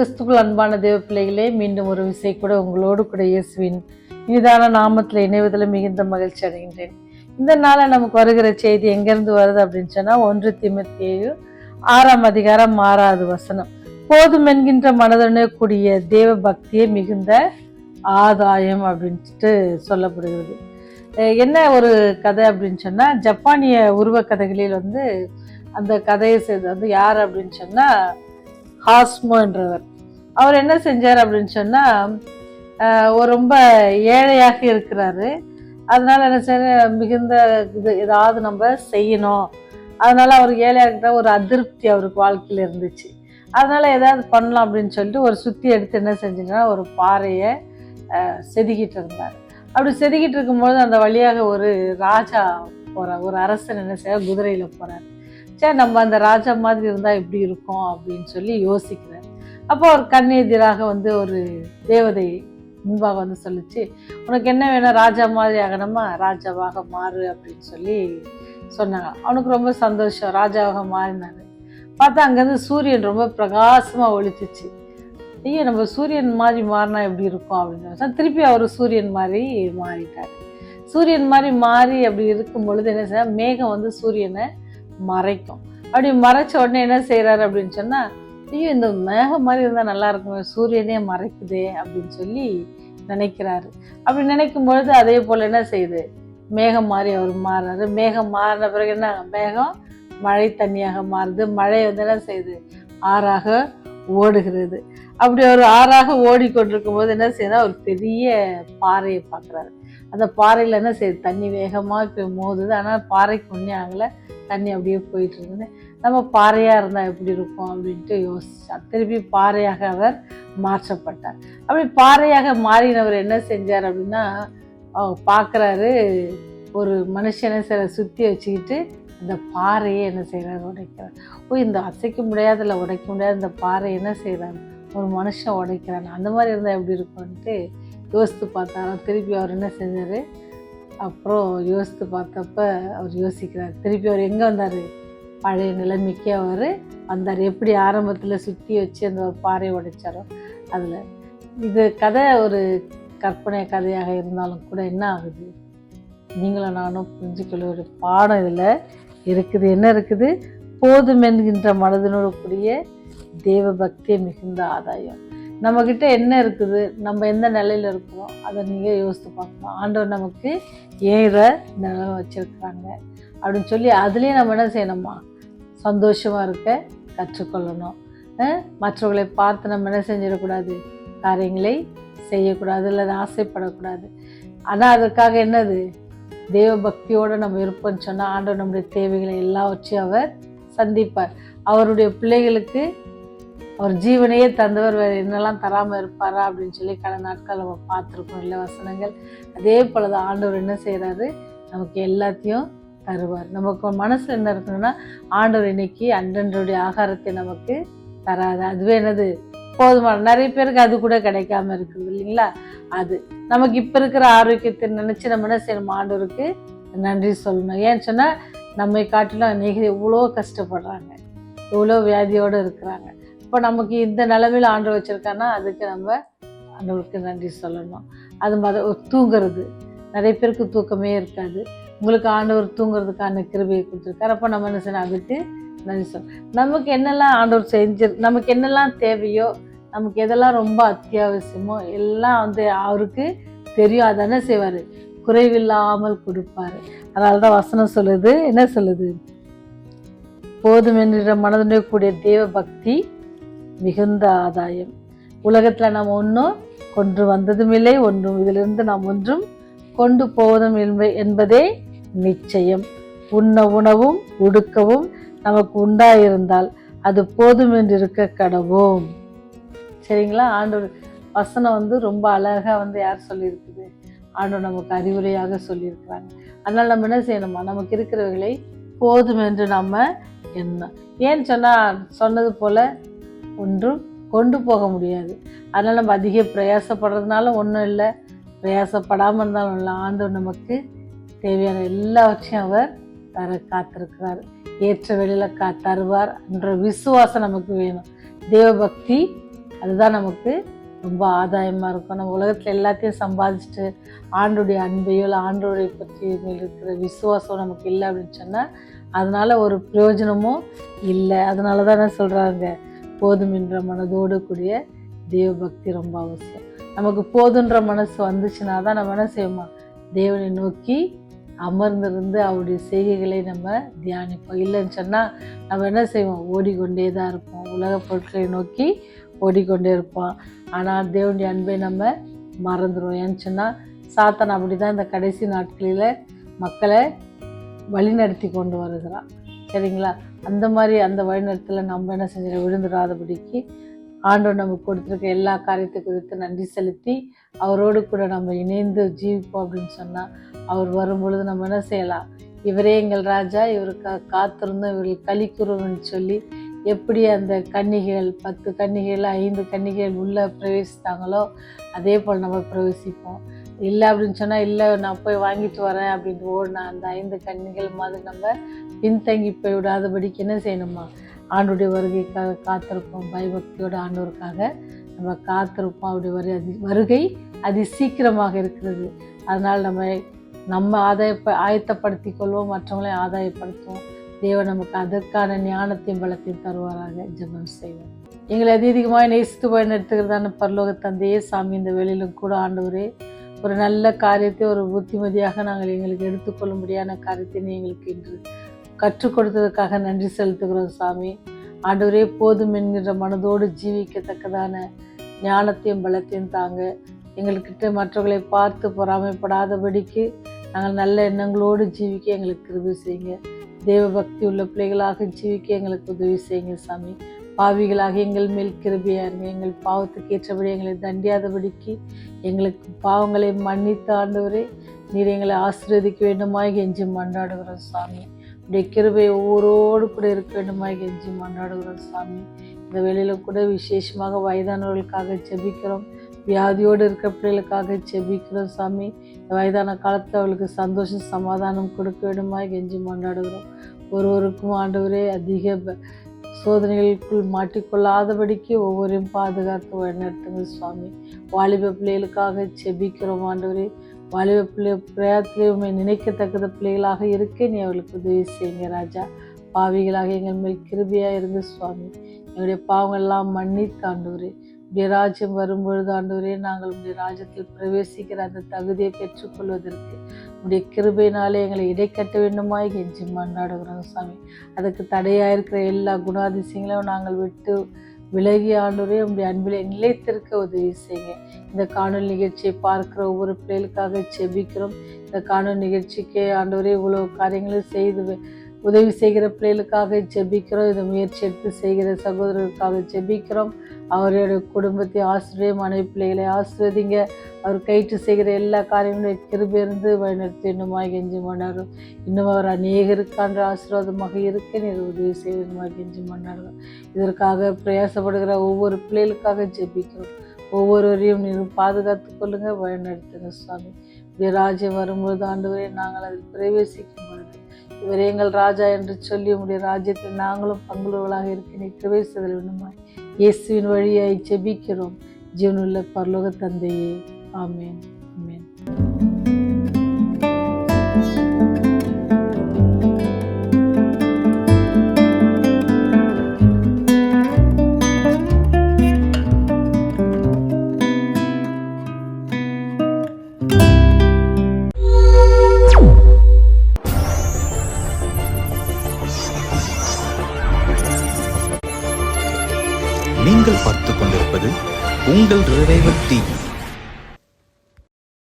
கிறிஸ்துக்குள் அன்பான தேவ பிள்ளைகளே மீண்டும் ஒரு விசை கூட உங்களோடு கூட இயேசுவின் இனிதான நாமத்தில் இணைவதில் மிகுந்த மகிழ்ச்சி அடைகின்றேன். இந்த நாளில் நமக்கு வருகிற செய்தி எங்கேருந்து வருது அப்படின்னு சொன்னால் ஒன்று திமுத்தேயு ஆறாம் அதிகாரம் ஆறாவது வசனம். போதும் என்கின்ற மனதுடனே கூடிய தேவ பக்தியே மிகுந்த ஆதாயம் அப்படின்ட்டு சொல்லப்படுகிறது. என்ன ஒரு கதை அப்படின்னு சொன்னால் ஜப்பானிய உருவ கதைகளில் வந்து அந்த கதையை செய்து வந்து யார் அப்படின்னு சொன்னால் ஹாஸ்மோ என்றவர் அவர் என்ன செஞ்சார் அப்படின்னு சொன்னால் ரொம்ப ஏழையாக இருக்கிறாரு. அதனால் என்ன செய்ய மிகுந்த இது ஏதாவது நம்ம செய்யணும். அதனால் அவர் ஏழையாக இருக்கிற ஒரு அதிருப்தி அவருக்கு வாழ்க்கையில் இருந்துச்சு. அதனால் ஏதாவது பண்ணலாம் அப்படின்னு சொல்லிட்டு ஒரு சுற்றி எடுத்து என்ன செஞ்சுங்கன்னா ஒரு பாறையை செதுக்கிட்டு இருந்தார். அப்படி செதுக்கிட்டு இருக்கும்போது அந்த வழியாக ஒரு ராஜா போகிறார் ஒரு அரசன் என்ன செய்ய குதிரையில் போகிறார் சரி நம்ம அந்த ராஜா மாதிரி இருந்தால் எப்படி இருக்கும் அப்படின்னு சொல்லி யோசிக்கிறார். அப்போ ஒரு கண் எதிராக வந்து ஒரு தேவதை முன்பாக வந்து சொல்லுச்சு உனக்கு என்ன வேணும்? ராஜா மாதிரி ஆகணுமா? ராஜாவாக மாறு அப்படின்னு சொல்லி சொன்னாங்க. அவனுக்கு ரொம்ப சந்தோஷம். ராஜாவாக மாறினாரு. பார்த்தா அங்கேருந்து சூரியன் ரொம்ப பிரகாசமாக ஒளித்துச்சு ஐயோ நம்ம சூரியன் மாதிரி மாறினா எப்படி இருக்கும்? அப்படின்னு திருப்பி அவர் சூரியன் மாதிரி மாறிட்டார். சூரியன் மாதிரி மாறி அப்படி இருக்கும் பொழுது என்ன செய்ய மேகம் வந்து சூரியனை மறைக்கும். அப்படி மறைச்ச உடனே என்ன செய்கிறாரு அப்படின்னு சொன்னால் ஐயோ இந்த மேகம் மாதிரி இருந்தால் நல்லா இருக்குமே சூரியனே மறைக்குதே அப்படின்னு சொல்லி நினைக்கிறாரு. அப்படி நினைக்கும் பொழுது அதே போல் என்ன செய்யுது? மேகம் மாறி அவர் மாறுறாரு மேகம் மாறின பிறகு என்ன? மேகம் மழை தண்ணியாக மாறுது. மழை வந்து என்ன செய்யுது? ஆறாக ஓடுகிறது. அப்படி ஒரு ஆறாக ஓடிக்கொண்டிருக்கும் போது என்ன செய்யணும் ஒரு பெரிய பாறையை பார்க்குறாரு. அந்த பாறையில் என்ன செய்யுது? தண்ணி வேகமாக இப்போ மோதுது. ஆனால் பாறைக்கு ஒன்றே ஆகலை. தண்ணி அப்படியே போயிட்டு இருக்குது நம்ம பாறையாக இருந்தால் எப்படி இருக்கும் அப்படின்ட்டு யோசித்தார் திருப்பி பாறையாக அவர் மாற்றப்பட்டார். அப்படி பாறையாக மாறினவர் என்ன செஞ்சார் அப்படின்னா பார்க்குறாரு ஒரு மனுஷனை சில சுற்றி வச்சுக்கிட்டு இந்த பாறையை என்ன செய்கிறார் உடைக்கிறார். ஓ இந்த அசைக்க முடியாதுல உடைக்க முடியாத இந்த பாறை என்ன செய்கிறார் ஒரு மனுஷன் உடைக்கிறான். அந்த மாதிரி இருந்தால் எப்படி இருக்கும்ன்ட்டு யோசித்து பார்த்தாராம் திருப்பி அவர் என்ன செஞ்சார்? அப்புறம் யோசித்து பார்த்தப்ப அவர் யோசிக்கிறார். திருப்பி அவர் எங்கே வந்தார்? பழைய நிலைமைக்கு அவர் வந்தார். எப்படி ஆரம்பத்தில் சுற்றி வச்சு அந்த பாறை பாறையை உடைச்சாரோ அதில். இது கதை ஒரு கற்பனை கதையாக இருந்தாலும் கூட என்ன ஆகுது? நீங்களும் நானும் புரிஞ்சுக்கொள்ள ஒரு பாடம் இதில் இருக்குது. என்ன இருக்குது? போதும் என்கின்ற மனதினோடு கூடிய தேவ பக்தியே மிகுந்த ஆதாயம். நம்மக்கிட்ட என்ன இருக்குது? நம்ம எந்த நிலையில் இருக்கிறோம்? அதை நீங்கள் யோசித்து பார்க்கணும். ஆண்டவர் நமக்கு ஏன் இதை இந்த வச்சுருக்குறாங்க? அப்படின்னு சொல்லி அதுலேயும் நம்ம என்ன செய்யணுமா? சந்தோஷமாக இருக்க கற்றுக்கொள்ளணும். மற்றவர்களை பார்த்து நம்ம என்ன செஞ்சிடக்கூடாது? காரியங்களை செய்யக்கூடாது அல்லது ஆசைப்படக்கூடாது. ஆனால் அதற்காக என்னது? தேவ பக்தியோடு நம்ம இருப்போம்னு சொன்னால் ஆண்டவர் நம்முடைய தேவைகளை எல்லாவற்றையும் அவர் சந்திப்பார். அவருடைய பிள்ளைகளுக்கு அவர் ஜீவனையே தந்தவர் வேறு என்னெல்லாம் தராமல் இருப்பாரா அப்படின்னு சொல்லி கடந்த நாட்கள் நம்ம பார்த்துருக்கோம் இல்லை வசனங்கள் அதே போல தான் ஆண்டவர் என்ன செய்கிறாரு நமக்கு எல்லாத்தையும் தருவார். நமக்கு மனசில் என்ன இருக்கணும்னா ஆண்டவர் இன்னைக்கு அன்றன்றைய ஆகாரத்தை நமக்கு தராது. அதுவே என்னது? போதுமான நிறைய பேருக்கு அது கூட கிடைக்காம இருக்குது இல்லைங்களா? அது. நமக்கு இப்போ இருக்கிற ஆரோக்கியத்தை நினச்சி நம்ம என்ன செய்யணும்? ஆண்டவருக்கு நன்றி சொல்லணும். ஏன்னு சொன்னால் நம்மை காட்டிலும் அநேக எவ்வளோ கஷ்டப்படுறாங்க. எவ்வளோ வியாதியோடு இருக்கிறாங்க. இப்போ நமக்கு இந்த நிலமையில் ஆண்டு வச்சுருக்கான்னா அதுக்கு நம்ம ஆண்டவருக்கு நன்றி சொல்லணும். அது மத தூங்குறது. நிறைய பேருக்கு தூக்கமே இருக்காது. உங்களுக்கு ஆண்டவர் தூங்குறதுக்கான கிருபையை கொடுத்துருக்காரு. அப்போ நம்ம என்ன செய்யணும்? அதுக்கு நன்றி சொல்லணும் நமக்கு என்னெல்லாம் ஆண்டவர் செஞ்சு நமக்கு என்னெல்லாம் தேவையோ நமக்கு எதெல்லாம் ரொம்ப அத்தியாவசியமோ எல்லாம் வந்து அவருக்கு தெரியும். அதானே செய்வார்? குறைவில்லாமல் கொடுப்பாரு. அதனால தான் வசனம் சொல்லுது. என்ன சொல்லுது? போதும் என்கிற மனதுடைய கூடிய தேவ பக்தி மிகுந்த ஆதாயம். உலகத்தில் நம்ம ஒன்றும் கொண்டு வந்ததும் இல்லை ஒன்றும் இதிலிருந்து நாம் ஒன்றும் கொண்டு போவதும் என்ப- என்பதே நிச்சயம். உண்ண உணவும் உடுக்கவும் நமக்கு உண்டாயிருந்தால் அது போதும் என்று இருக்க கடவோம் சரிங்களா? ஆண்டவர் வசனம் வந்து ரொம்ப அழகாக வந்து யார் சொல்லியிருக்குது? ஆண்டவர் நமக்கு அறிவுரையாக சொல்லியிருக்கிறாங்க. அதனால் நம்ம என்ன செய்யணுமா? நமக்கு இருக்கிறவர்களை போதும் என்று நம்ம எண்ணம் ஏன்னு சொன்னால் சொன்னது போல் ஒன்றும் கொண்டு போக முடியாது. அதனால் நம்ம அதிக பிரயாசப்படுறதுனால ஒன்றும் இல்லை. பிரயாசப்படாமல் இருந்தாலும் இல்லை. ஆண்டவர் நமக்கு தேவையான எல்லாவற்றையும் அவர் தர காத்திருக்கிறார். ஏற்ற வெளியில் கா தருவார் என்ற விசுவாசம் நமக்கு வேணும். தேவபக்தி அதுதான் நமக்கு ரொம்ப ஆதாயமாக இருக்கும். நம்ம உலகத்தில் எல்லாத்தையும் சம்பாதிச்சுட்டு ஆண்டுடைய அன்பையோ இல்லை ஆண்டோடைய பற்றி இருக்கிற விசுவாசம் நமக்கு இல்லை அப்படின்னு சொன்னால் அதனால் ஒரு பிரயோஜனமும் இல்லை. அதனால தான் என்ன சொல்கிறாங்க போதுமென்ற மனதோடு கூடிய தேவபக்தி ரொம்ப அவசியம். நமக்கு போதுன்ற மனசு வந்துச்சுன்னா தான் நம்ம என்ன செய்வோமா? தேவனை நோக்கி அமர்ந்திருந்து அவருடைய செய்கைகளை நம்ம தியானிப்போம். இல்லைன்னு சொன்னால் நம்ம என்ன செய்வோம்? ஓடிக்கொண்டே தான் இருப்போம். உலக பொருட்களை நோக்கி ஓடிக்கொண்டே இருப்போம். ஆனால் தேவனுடைய அன்பை நம்ம மறந்துடுவோம். ஏன்னு சொன்னால் சாத்தன் அப்படி தான் இந்த கடைசி நாட்களில் மக்களை வழிநடத்தி கொண்டு வருகிறான். சரிங்களா? அந்த மாதிரி அந்த வழிநடத்தில் நம்ம என்ன செஞ்சிட விழுந்துடாதபடிக்கு ஆண்டவர் நமக்கு கொடுத்துருக்க எல்லா காரியத்தை குறித்து நன்றி செலுத்தி அவரோடு கூட நம்ம இணைந்து ஜீவிப்போம் அப்படின்னு சொன்னால் அவர் வரும்பொழுது நம்ம என்ன செய்யலாம்? இவரே எங்கள் ராஜா இவருக்காக காத்திருந்தோம் இவர்கள் களி கூறுவோம்னு சொல்லி எப்படி அந்த கன்னிகைகள் பத்து கன்னிகைகள் ஐந்து கன்னிகைகள் உள்ளே பிரவேசித்தாங்களோ அதே போல் நம்ம பிரவேசிப்போம். இல்லை அப்படின்னு சொன்னால் இல்லை நான் போய் வாங்கிட்டு வரேன் அப்படின்ட்டு ஓடினா அந்த ஐந்து கன்னிகள் மாதிரி நம்ம பின்தங்கி போய் விடாதபடிக்கு என்ன செய்யணுமா? ஆண்டுடைய வருகைக்காக காத்திருப்போம். பயபக்தியோட ஆண்டவருக்காக நம்ம காத்திருப்போம். அவருடைய வரு அதி வருகை அதி சீக்கிரமாக இருக்கிறது. அதனால் நம்ம நம்ம ஆதாய ஆயத்தப்படுத்தி கொள்வோம். மற்றவங்களையும் ஆதாயப்படுத்துவோம். தேவன் நமக்கு அதற்கான ஞானத்தையும் பலத்தையும் தருவாராக. ஜபம் செய்வோம். எங்களை அதிகமாக நேசித்து பயன்படுத்துகிறதான பரலோக தந்தையே சாமி இந்த வேலையிலும் கூட ஆண்டவரே ஒரு நல்ல காரியத்தை ஒரு புத்திமதியாக நாங்கள் எங்களுக்கு எடுத்துக்கொள்ளும்படியான காரியத்தை எங்களுக்கு இன்று கற்றுக் கொடுத்ததுக்காக நன்றி செலுத்துகிறோம் சாமி. ஆண்டவரே போதும் என்கின்ற மனதோடு ஜீவிக்கத்தக்கதான ஞானத்தையும் பலத்தையும் தாங்க. எங்கள்கிட்ட மற்றவர்களை பார்த்து பொறாமைப்படாதபடிக்கு நாங்கள் நல்ல எண்ணங்களோடு ஜீவிக்க எங்களுக்கு கிருபி செய்யுங்க. தேவ பக்தி உள்ள பிள்ளைகளாக ஜீவிக்க எங்களுக்கு உதவி செய்யுங்க சாமி. பாவிகளாக எங்கள் மேல் கிருபியாருங்க எங்கள் பாவத்துக்கு ஏற்றபடி எங்களை தண்டியாதபடிக்கு எங்களுக்கு பாவங்களை மன்னித்து ஆண்டவரே நீர் எங்களை ஆசீர்வதிக்க வேண்டுமாய் கெஞ்சி மன்றாடுகிறோம் சாமி. உடைய கிருபை ஒவ்வொருவோடு கூட இருக்க வேண்டுமாய் கெஞ்சி மன்றாடுகிறோம் சாமி? இந்த வேலையில் கூட விசேஷமாக வயதானவர்களுக்காக ஜெபிக்கிறோம். வியாதியோடு இருக்கிற பிள்ளைகளுக்காக ஜெபிக்கிறோம் சாமி. இந்த வயதான காலத்தில் அவளுக்கு சந்தோஷம் சமாதானம் கொடுக்க வேண்டுமாய் கெஞ்சி மன்றாடுகிறோம் ஒருவருக்கும் ஆண்டவரே அதிக ப- சோதனைகளுக்குள் மாட்டிக்கொள்ளாதபடிக்கு ஒவ்வொருவரையும் பாதுகாத்து வழிநடத்துங்கள் சுவாமி வாலிப பிள்ளைகளுக்காக செபிக்கிறோம் ஆண்டவரே. வாலிப பிள்ளை பிரயாத்திலே உண்மை நினைக்கத்தக்கத பிள்ளைகளாக இருக்க நீ அவளுக்கு உதவி செய்யுங்க ராஜா. பாவிகளாக எங்கள் மேல் கிருபியாக இருந்து சுவாமி. எங்களுடைய பாவங்கள் எல்லாம் மன்னித்து ஆண்டவரே. உடைய ராஜ்யம் வரும்பொழுது ஆண்டவரே நாங்கள் உடைய ராஜ்யத்தில் பிரவேசிக்கிற அந்த தகுதியை பெற்றுக்கொள்வதற்கு உடைய கிருபையினாலே எங்களை இடைக்கட்ட வேண்டுமாய் கெஞ்சி மன்றாடுகிறோம் சாமி அதுக்கு தடையாக இருக்கிற எல்லா குணாதிசயங்களையும் நாங்கள் விட்டு விலகி ஆண்டோரே உங்களுடைய அன்பில் நிலைத்திருக்க உதவி செய்யுங்க. இந்த காணொலி நிகழ்ச்சியை பார்க்கிற ஒவ்வொரு பிள்ளைகளுக்காக செபிக்கிறோம் இந்த காணொலி நிகழ்ச்சிக்கு ஆண்டவரே இவ்வளோ காரியங்களும் செய்து உதவி செய்கிற பிள்ளைகளுக்காக ஜெபிக்கிறோம். இதை முயற்சி எடுத்து செய்கிற சகோதரர்களுக்காக ஜெபிக்கிறோம். அவருடைய குடும்பத்தை ஆசிரியர் மனைவி பிள்ளைகளை ஆசிரியதிங்க அவர் கயிற்று செய்கிற எல்லா காரியங்களையும் கிருபிருந்து வழிநடத்தி இன்னுமாய் கெஞ்சி மன்னாரும் இன்னும் அவர் அநேகருக்கான்ற ஆசீர்வாதமாக இருக்க நீர் உதவி செய்வதுமாய் கெஞ்சி மன்னார்கள் இதற்காக பிரயாசப்படுகிற ஒவ்வொரு பிள்ளைகளுக்காக ஜெபிக்கிறோம். ஒவ்வொருவரையும் நீர் பாதுகாத்து கொள்ளுங்க வழிநடத்துங்க சுவாமி. உடைய ராஜ்யம் வரும்பொழுது வரை நாங்கள் அதில் பிரவேசிக்கும் இவர் எங்கள் ராஜா என்று சொல்லி உங்களுடைய ராஜ்யத்தில் நாங்களும் பங்குள்ளவர்களாக இருக்க கிருவை கிருபை செய்தல் வேண்டுமாய் இயேசுவின் வழியாய் ஜெபிக்கிறோம். ஜீவனுள்ள பரலோக தந்தையே. ஆமேன். ஆமேன். நீங்கள்